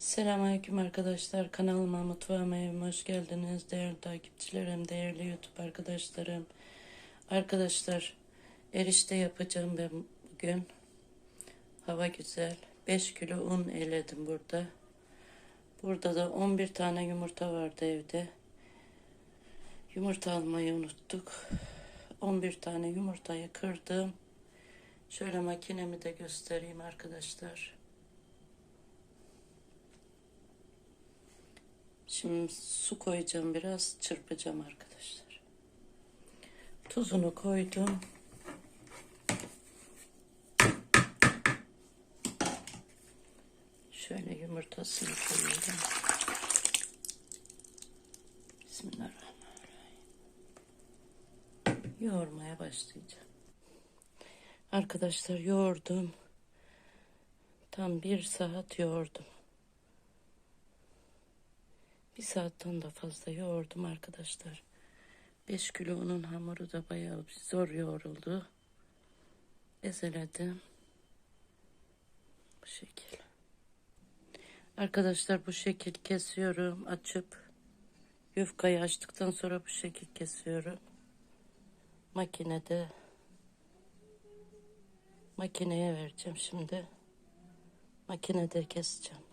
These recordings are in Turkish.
Selamünaleyküm arkadaşlar. Kanalıma, mutfağıma, evime hoş geldiniz. Değerli takipçilerim, değerli YouTube arkadaşlarım. Arkadaşlar, erişte yapacağım ben bugün. Hava güzel. 5 kilo un eledim burada. Burada da 11 tane yumurta vardı evde. Yumurta almayı unuttuk. 11 tane yumurtayı kırdım. Şöyle makinemi de göstereyim arkadaşlar. Şimdi su koyacağım biraz çırpacağım arkadaşlar. Tuzunu koydum. Şöyle yumurtasını koyuyorum. Bismillahirrahmanirrahim. Yoğurmaya başlayacağım. Arkadaşlar yoğurdum. Tam bir saat yoğurdum. Bir saatten de fazla yoğurdum arkadaşlar. 5 kilo unun hamuru da bayağı bir zor yoğruldu. Ezeledim. Bu şekil. Arkadaşlar bu şekil kesiyorum. Açıp yufkayı açtıktan sonra bu şekil kesiyorum. Makinede makineye vereceğim şimdi. Makinede keseceğim.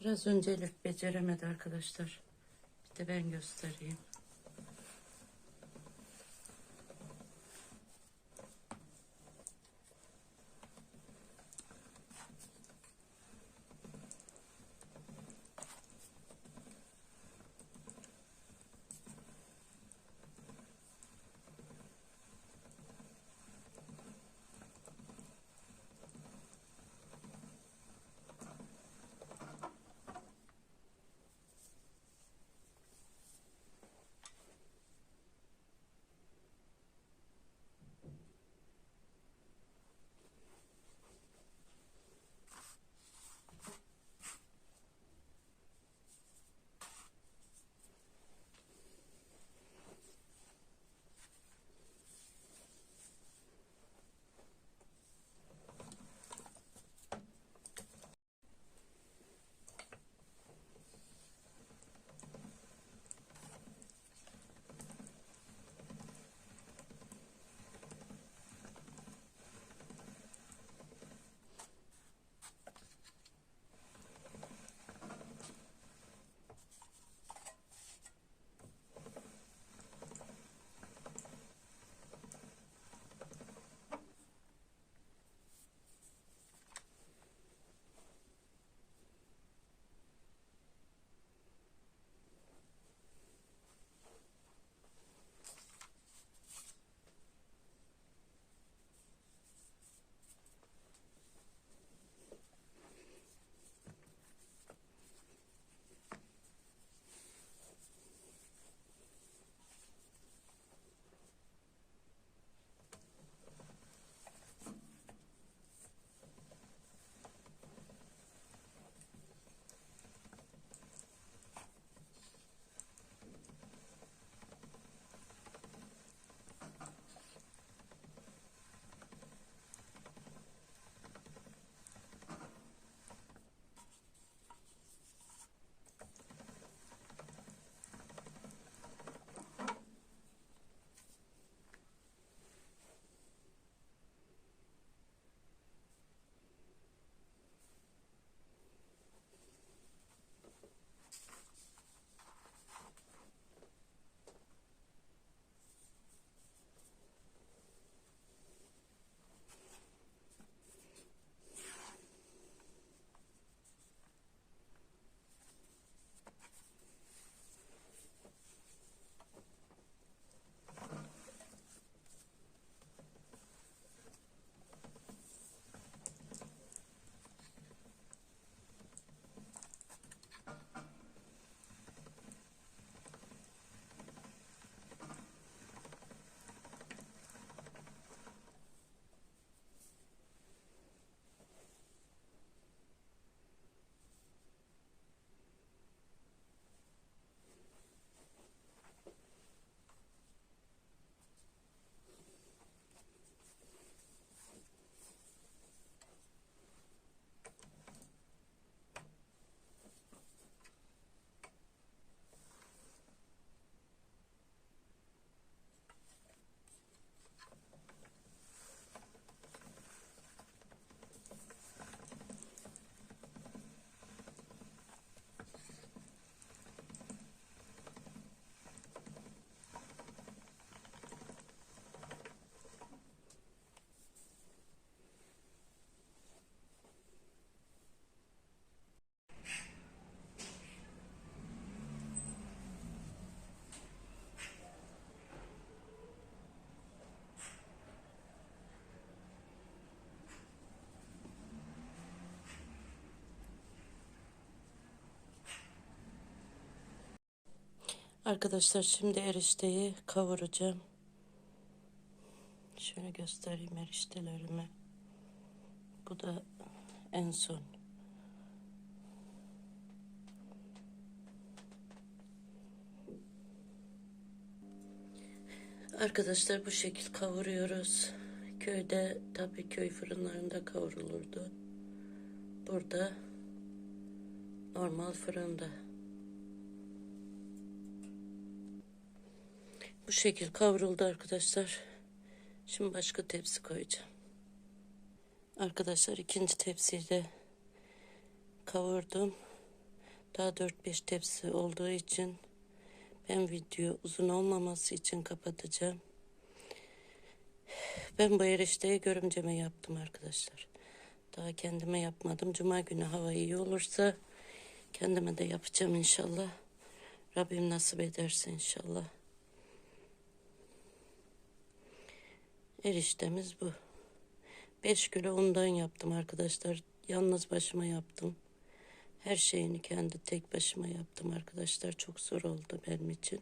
Biraz önce Elif beceremedi arkadaşlar. Bir de ben göstereyim. Arkadaşlar şimdi erişteyi kavuracağım. Şöyle göstereyim eriştelerimi. Bu da en son. Arkadaşlar bu şekil kavuruyoruz. Köyde tabii köy fırınlarında kavrulurdu. Burada normal fırında. Bu şekil kavruldu arkadaşlar. Şimdi başka tepsi koyacağım. Arkadaşlar ikinci tepsiyi de kavurdum. Daha 4-5 tepsi olduğu için ben video uzun olmaması için kapatacağım. Ben bu erişteyi görümceme yaptım arkadaşlar. Daha kendime yapmadım. Cuma günü hava iyi olursa kendime de yapacağım inşallah. Rabbim nasip ederse inşallah. Eriştemiz bu. 5 kilo undan yaptım arkadaşlar. Yalnız başıma yaptım. Her şeyini kendi tek başıma yaptım arkadaşlar. Çok zor oldu benim için.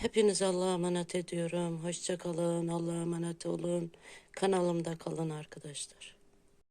Hepiniz Allah'a emanet ediyorum. Hoşça kalın. Allah'a emanet olun. Kanalımda kalın arkadaşlar.